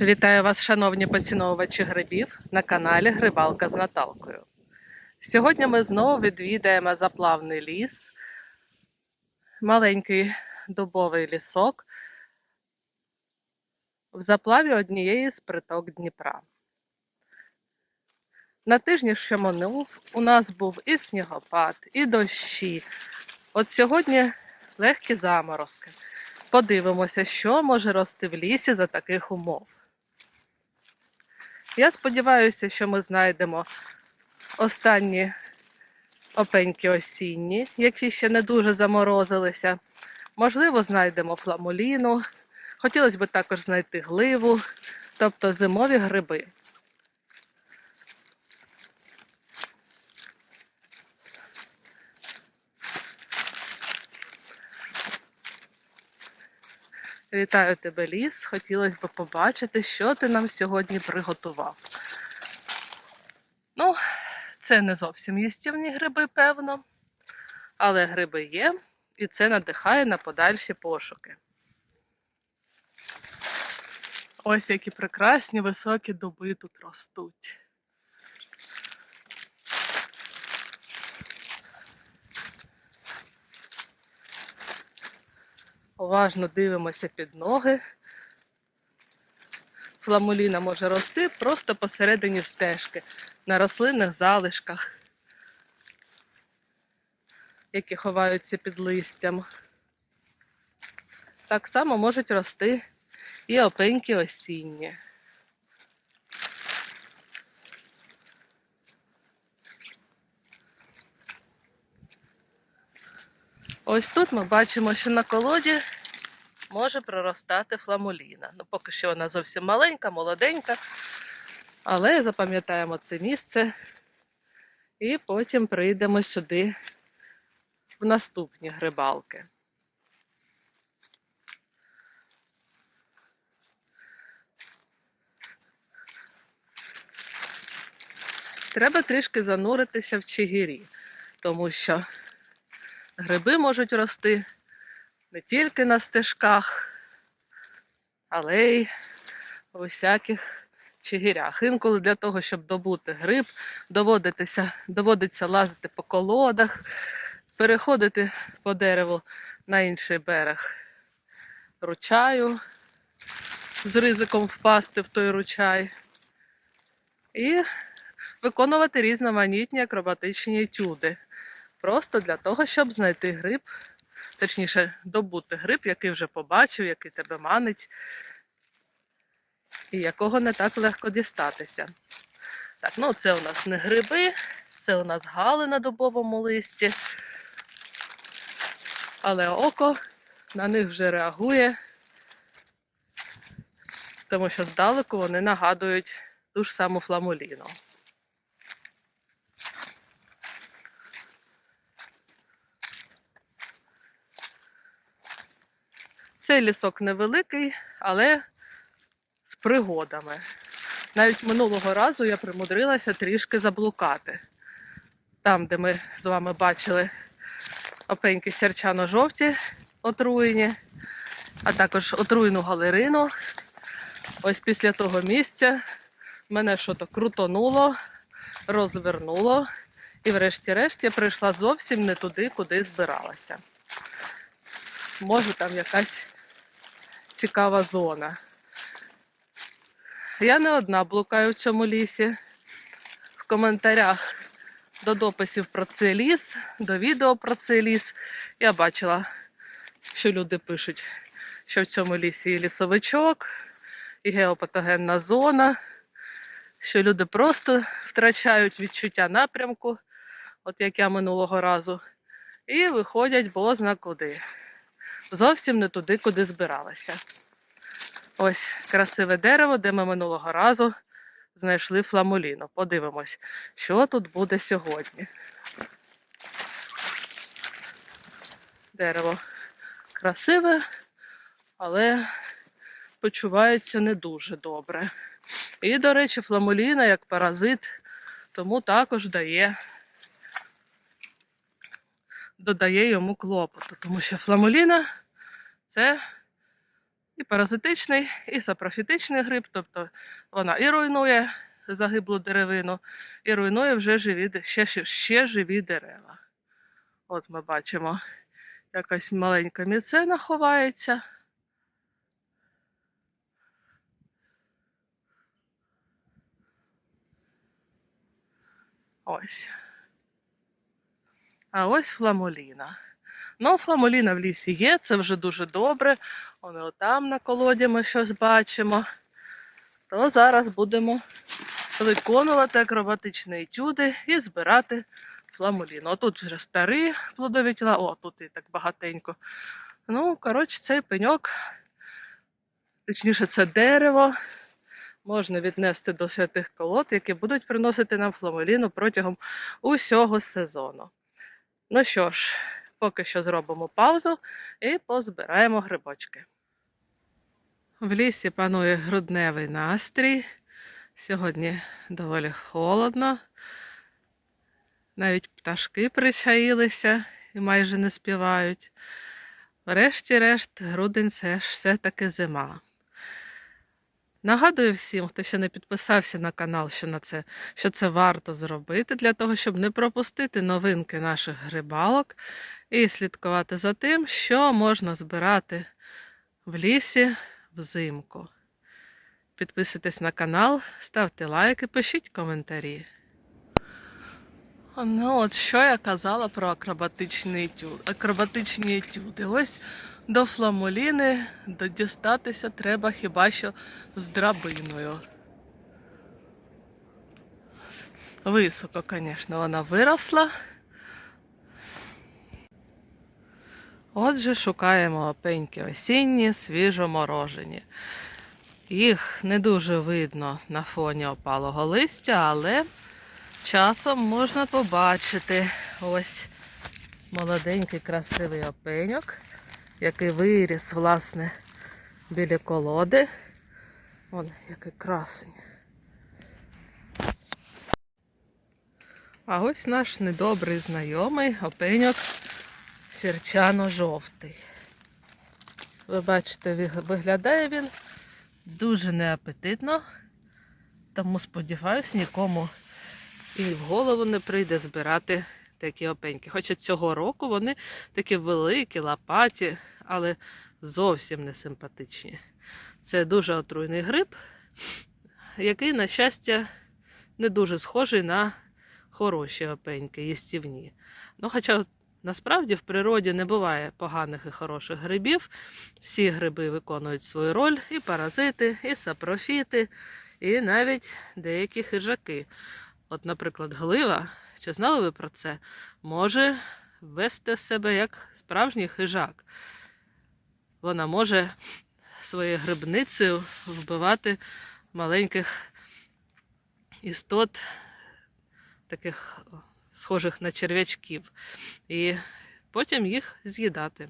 Вітаю вас, шановні поціновувачі грибів, на каналі Грибалка з Наталкою. Сьогодні ми знову відвідаємо заплавний ліс, маленький дубовий лісок в заплаві однієї з приток Дніпра. На тижні, що минув, у нас був і снігопад, і дощі. От сьогодні легкі заморозки. Подивимося, що може рости в лісі за таких умов. Я сподіваюся, що ми знайдемо останні опеньки осінні, які ще не дуже заморозилися. Можливо, знайдемо фламуліну. Хотілося б також знайти гливу, тобто зимові гриби. Вітаю тебе, ліс. Хотілося б побачити, що ти нам сьогодні приготував. Ну, це не зовсім їстівні гриби, певно, але гриби є, і це надихає на подальші пошуки. Ось які прекрасні високі дуби тут ростуть. Уважно дивимося під ноги. Фламуліна може рости просто посередині стежки, на рослинних залишках, які ховаються під листям. Так само можуть рости і опеньки осінні. Ось тут ми бачимо, що на колоді може проростати фламуліна. Ну, поки що вона зовсім маленька, молоденька, але запам'ятаємо це місце і потім прийдемо сюди в наступні грибалки. Треба трішки зануритися в чигирі, тому що гриби можуть рости не тільки на стежках, але й у всяких чигирях. Інколи для того, щоб добути гриб, доводиться лазити по колодах, переходити по дереву на інший берег ручаю з ризиком впасти в той ручай. І виконувати різноманітні акробатичні етюди. Просто для того, щоб знайти гриб, точніше, добути гриб, який вже побачив, який тебе манить, і якого не так легко дістатися. Так, ну це у нас не гриби, це у нас гали на дубовому листі. Але око на них вже реагує, тому що здалеку вони нагадують ту ж саму фламуліну. Цей лісок невеликий, але з пригодами. Навіть минулого разу я примудрилася трішки заблукати. Там, де ми з вами бачили опеньки сірчано-жовті отруєні, а також отруєну галерину. Ось після того місця мене що то крутонуло, розвернуло, і врешті-решт я прийшла зовсім не туди, куди збиралася. Може там якась цікава зона. Я не одна блукаю в цьому лісі. В коментарях до дописів про цей ліс, до відео про цей ліс. Я бачила, що люди пишуть, що в цьому лісі і лісовичок, і геопатогенна зона, що люди просто втрачають відчуття напрямку, от як я минулого разу, і виходять бозна куди. Зовсім не туди, куди збиралися. Ось красиве дерево, де ми минулого разу знайшли фламуліну. Подивимось, що тут буде сьогодні. Дерево красиве, але почувається не дуже добре. І, до речі, фламуліна як паразит, тому також дає, додає йому клопоту, тому що фламуліна це і паразитичний, і сапрофітичний гриб, тобто вона і руйнує загиблу деревину, і руйнує вже живі, ще, ще живі дерева. От ми бачимо, якась маленька міцена ховається. Ось. А ось фламоліна. Ну, фламоліна в лісі є, це вже дуже добре. Вони отам на колоді ми щось бачимо. То зараз будемо виконувати акробатичні етюди і збирати фламоліну. Отут вже старі плодові тіла, о, тут і так багатенько. Ну, коротше, цей пеньок, точніше, це дерево, можна віднести до святих колод, які будуть приносити нам фламоліну протягом усього сезону. Ну що ж, поки що зробимо паузу і позбираємо грибочки. В лісі панує грудневий настрій. Сьогодні доволі холодно. Навіть пташки причаїлися і майже не співають. Врешті-решт, грудень це ж все-таки зима. Нагадую всім, хто ще не підписався на канал, що, на це, що це варто зробити для того, щоб не пропустити новинки наших грибалок і слідкувати за тим, що можна збирати в лісі взимку. Підписуйтесь на канал, ставте лайки, пишіть коментарі. Ну, от що я казала про акробатичні етюди. Акробатичні етюди. Ось до фламоліни дістатися треба хіба що з драбиною. Високо, звісно, вона виросла. Отже, шукаємо опеньки осінні, свіжоморожені. Їх не дуже видно на фоні опалого листя, але часом можна побачити ось молоденький красивий опеньок, який виріс, власне, біля колоди. Вон який красень. А ось наш недобрий знайомий опеньок сірчано-жовтий. Ви бачите, виглядає він дуже неапетитно, тому сподіваюсь, нікому і в голову не прийде збирати такі опеньки. Хоча цього року вони такі великі, лопаті, але зовсім не симпатичні. Це дуже отруйний гриб, який, на щастя, не дуже схожий на хороші опеньки, їстівні. Ну, хоча насправді в природі не буває поганих і хороших грибів. Всі гриби виконують свою роль, і паразити, і сапрофіти, і навіть деякі хижаки. От, наприклад, глива, чи знали ви про це, може вести себе як справжній хижак. Вона може своєю грибницею вбивати маленьких істот, таких схожих на черв'ячків, і потім їх з'їдати.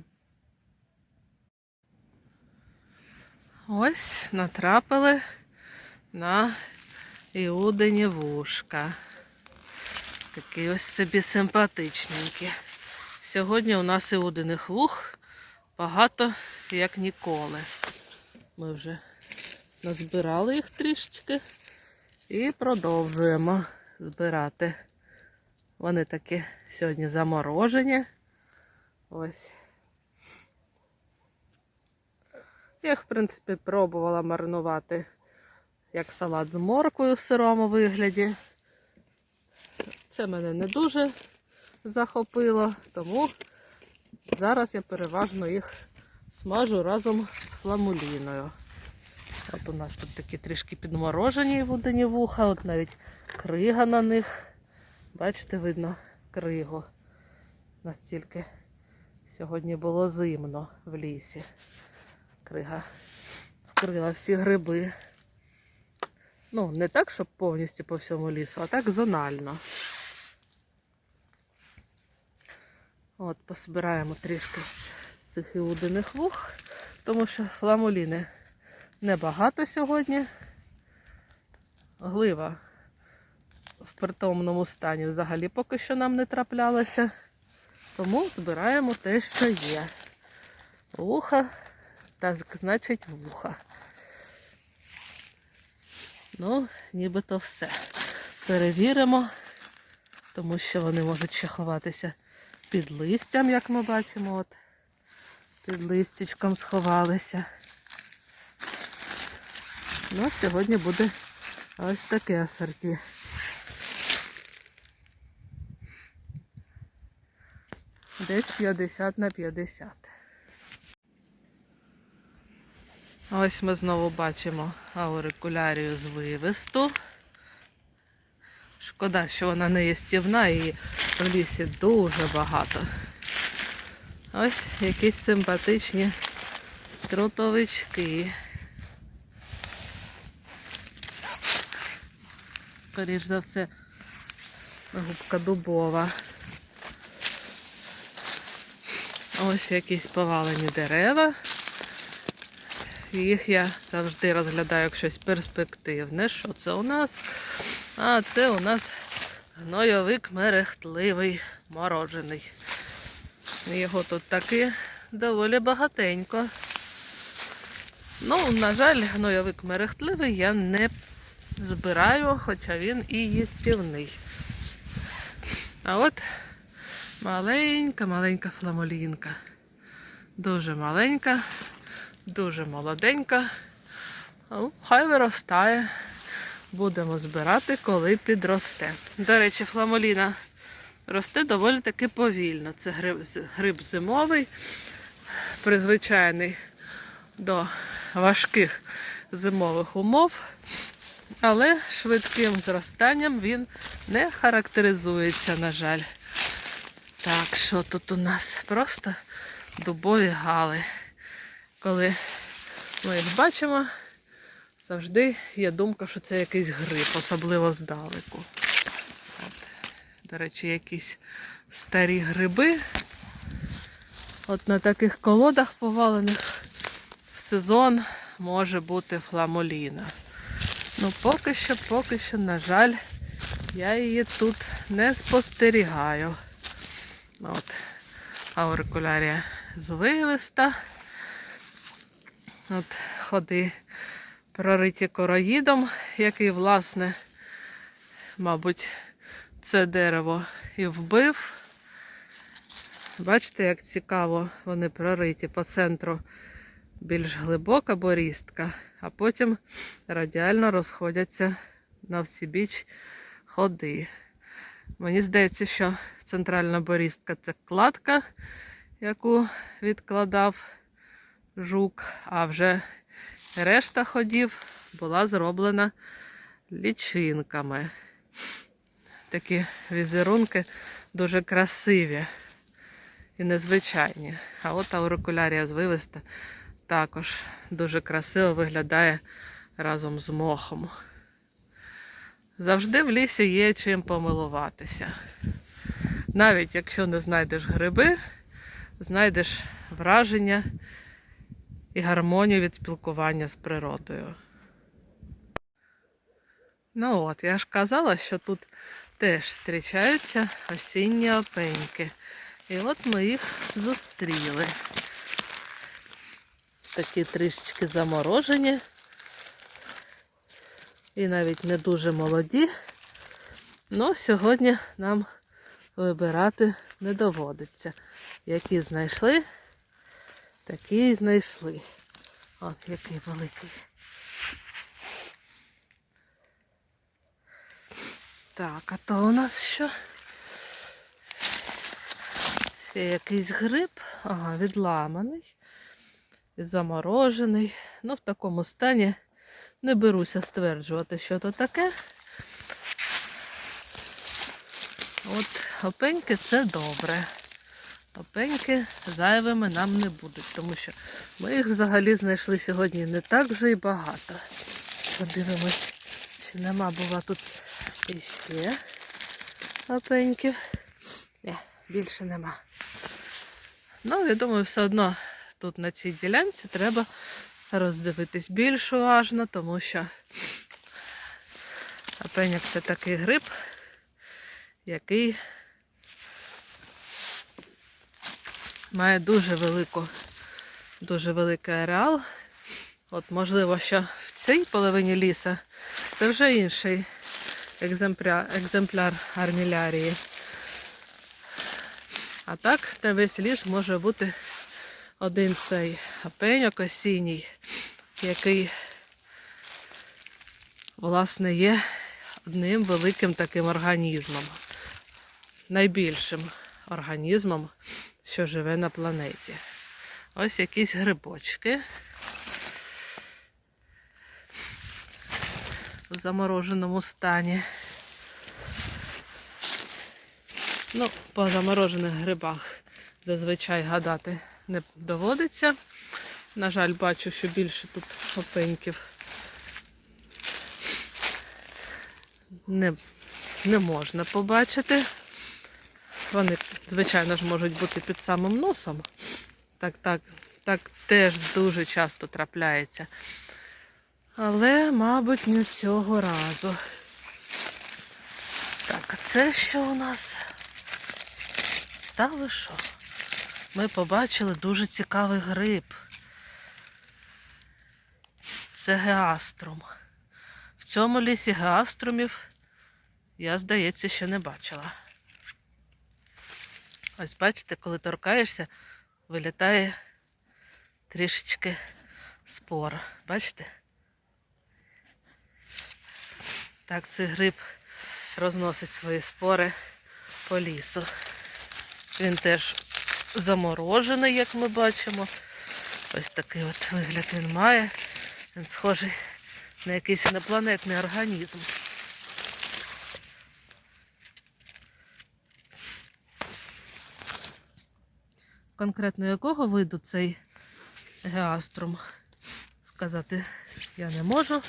Ось натрапили на іудині вушка. Такі ось собі симпатичненькі. Сьогодні у нас і іудиних вух багато, як ніколи. Ми вже назбирали їх трішечки і продовжуємо збирати. Вони такі сьогодні заморожені. Ось. Я їх, в принципі, пробувала маринувати як салат з морквою в сирому вигляді. Це мене не дуже захопило, тому зараз я переважно їх смажу разом з фламуліною. От у нас тут такі трішки підморожені водяні вуха, от навіть крига на них. Бачите, видно кригу. Настільки сьогодні було зимно в лісі. Крига вкрила всі гриби. Ну, не так, щоб повністю по всьому лісу, а так зонально. От, пособираємо трішки цих іудиних вух, тому що фламуліни небагато сьогодні. Глива в притомному стані взагалі поки що нам не траплялася. Тому збираємо те, що є. Вуха Так, значить, вуха. Ну, нібито все. Перевіримо, тому що вони можуть ще ховатися під листям, як ми бачимо. От під листячком сховалися. Ну, сьогодні буде ось таке асорті. Десь 50 на 50. Ось ми знову бачимо аурикулярію з вивисту. Шкода, що вона не їстівна і в лісі дуже багато. Ось якісь симпатичні трутовички. Скоріш за все, губка дубова. Ось якісь повалені дерева. Їх я завжди розглядаю як щось перспективне. Що це у нас? А це у нас гнойовик мерехтливий, морожений. Його тут таки доволі багатенько. Ну, на жаль, гнойовик мерехтливий я не збираю, хоча він і їстівний. А от маленька-маленька фламолінка. Дуже маленька, дуже молоденька. Хай виростає. Будемо збирати, коли підросте. До речі, фламоліна росте доволі таки повільно. Це гриб, гриб зимовий, призвичайний до важких зимових умов, але швидким зростанням він не характеризується, на жаль. Так, що тут у нас? Просто дубові гали. Коли ми їх бачимо, завжди є думка, що це якийсь гриб, особливо здалеку. От. До речі, якісь старі гриби. От на таких колодах повалених в сезон може бути фламоліна. Ну, поки що, поки що, на жаль, я її тут не спостерігаю. От, аурикулярія звивиста. От ходи прориті короїдом, який, власне, мабуть, це дерево і вбив. Бачите, як цікаво вони прориті по центру більш глибока борістка, а потім радіально розходяться на всі біч ходи. Мені здається, що центральна борістка це кладка, яку відкладав жук, а вже решта ходів була зроблена лічинками. Такі візерунки дуже красиві і незвичайні. А от аурикулярія звивиста також дуже красиво виглядає разом з мохом. Завжди в лісі є чим помилуватися. Навіть якщо не знайдеш гриби, знайдеш враження і гармонію від спілкування з природою. Ну от, я ж казала, що тут теж зустрічаються осінні опеньки. І от ми їх зустріли. Такі трішечки заморожені. І навіть не дуже молоді. Ну, сьогодні нам вибирати не доводиться. Які знайшли, такі й знайшли. От який великий. Так, а то у нас що? Ще якийсь гриб, ага, відламаний, заморожений. Ну, в такому стані не беруся стверджувати, що то таке. От опеньки це добре. Опеньки зайвими нам не будуть, тому що ми їх взагалі знайшли сьогодні не так вже і багато. Подивимось, чи нема була тут іще опеньків. Ні, більше нема. Ну, я думаю, все одно тут на цій ділянці треба роздивитись більш уважно, тому що опеняк це такий гриб, який має дуже велику дуже великий ареал. От, можливо, що в цій половині ліса це вже інший екземпляр, екземпляр армілярії. А так, та весь ліс може бути один цей пеньок осінній, який, власне, є одним великим таким організмом, найбільшим організмом, що живе на планеті. Ось якісь грибочки. В замороженому стані. Ну, по заморожених грибах зазвичай гадати не доводиться. На жаль, бачу, що більше тут опеньків не, не можна побачити. Вони, звичайно ж, можуть бути під самим носом. Так, так, так теж дуже часто трапляється. Але, мабуть, не цього разу. Так, а це що у нас? Та ви що? Ми побачили дуже цікавий гриб. Це геаструм. В цьому лісі геаструмів я, здається, ще не бачила. Ось бачите, коли торкаєшся, вилітає трішечки спор. Бачите? Так цей гриб розносить свої спори по лісу. Він теж заморожений, як ми бачимо. Ось такий от вигляд він має. Він схожий на якийсь інопланетний організм. Конкретно якого виду цей геаструм сказати я не можу.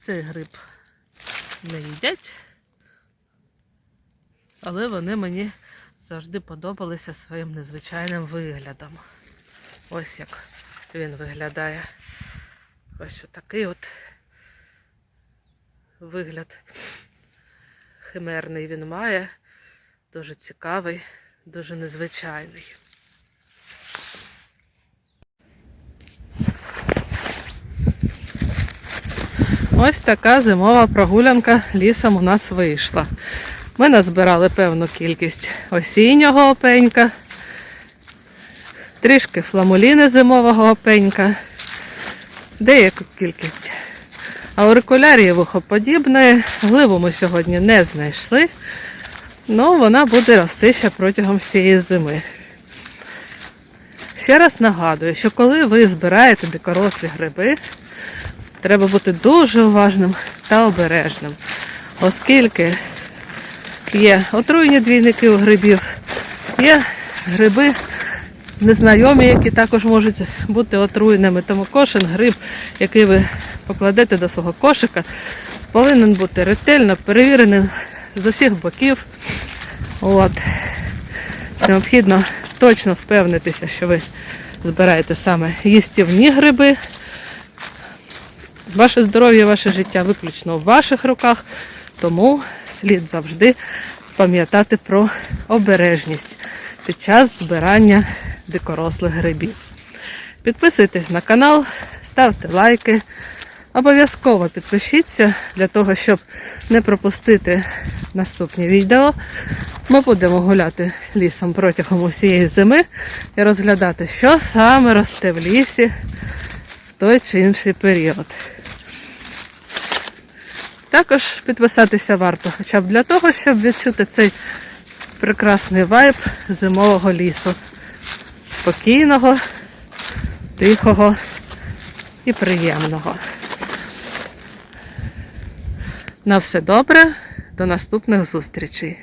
Цей гриб не їдять, але вони мені завжди подобалися своїм незвичайним виглядом. Ось як він виглядає. Ось такий от вигляд химерний він має. Дуже цікавий, дуже незвичайний. Ось така зимова прогулянка лісом у нас вийшла. Ми назбирали певну кількість осіннього опенька, трішки фламуліни зимового опенька, деяку кількість аурикулярії вухоподібної. Гливу ми сьогодні не знайшли, але вона буде рости ще протягом всієї зими. Ще раз нагадую, що коли ви збираєте дикорослі гриби, треба бути дуже уважним та обережним, оскільки є отруйні двійники у грибів, є гриби незнайомі, які також можуть бути отруйними. Тому кожен гриб, який ви покладете до свого кошика, повинен бути ретельно перевіреним з усіх боків. От. Необхідно точно впевнитися, що ви збираєте саме їстівні гриби. Ваше здоров'я, ваше життя виключно в ваших руках, тому слід завжди пам'ятати про обережність під час збирання дикорослих грибів. Підписуйтесь на канал, ставте лайки. Обов'язково підпишіться для того, щоб не пропустити наступні відео. Ми будемо гуляти лісом протягом усієї зими і розглядати, що саме росте в лісі в той чи інший період. Також підписатися варто хоча б для того, щоб відчути цей прекрасний вайб зимового лісу. Спокійного, тихого і приємного. На все добре, до наступних зустрічей!